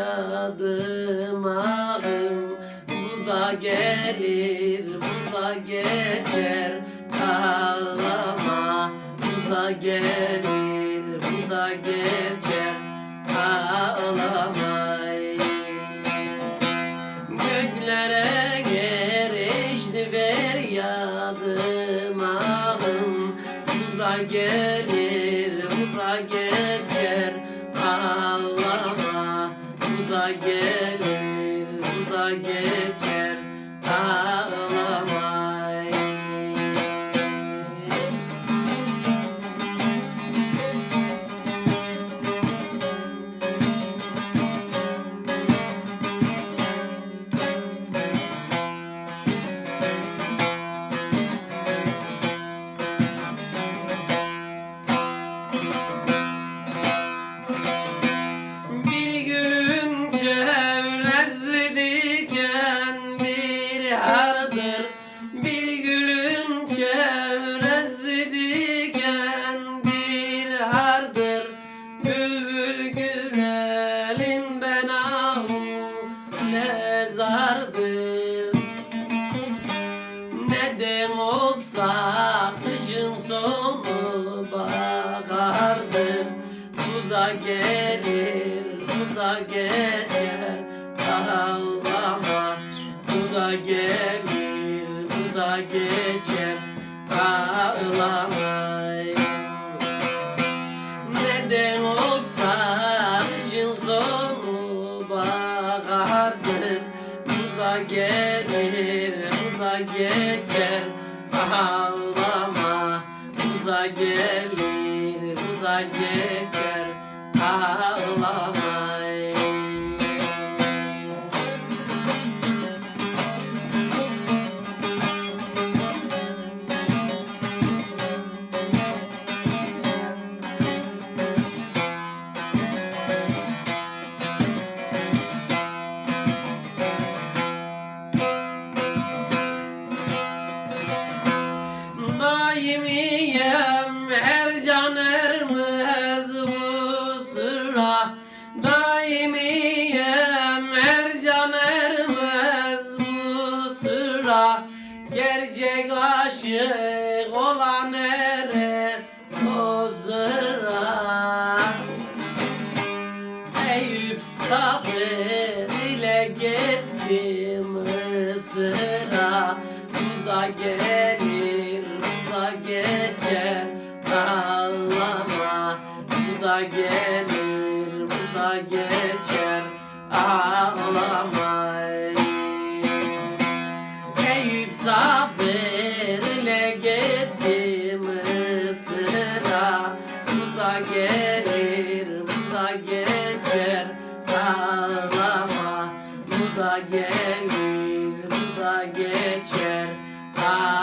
feryadım ağım. Bu da gelir, bu da geçer. Ağlama, bu da gelir, bu da geçer. Ağlama Göklere erişti feryadım ağım. Bu da gelir, bu da geçer gelir, bu da geçer Ağlama hardır Bir gülün çevresi diken bir hardır. Bülbül gürelin ben ne zardır neden olsa kışın sonu bahardır. Bu da gelir, bu da geçer Ağlama Bu da gelir, da geçer Ağlama neden olsa kışın sonu bahardır. Bu da gelir, bu da geçer Daimiyem her can ermez bu sıra. Daimiyem her can ermez bu sıra. Gerçek aşık olan erer o sıra. Eyüp sabır ile gittim Mısır'a Bu da gelir, da gelir, bu da geçer. Ağlama Eyüp sabır ile gittim Mısır'a Bu da gelir, bu da geçer. Ağlama Bu da gelir, bu da geçer. Ağlama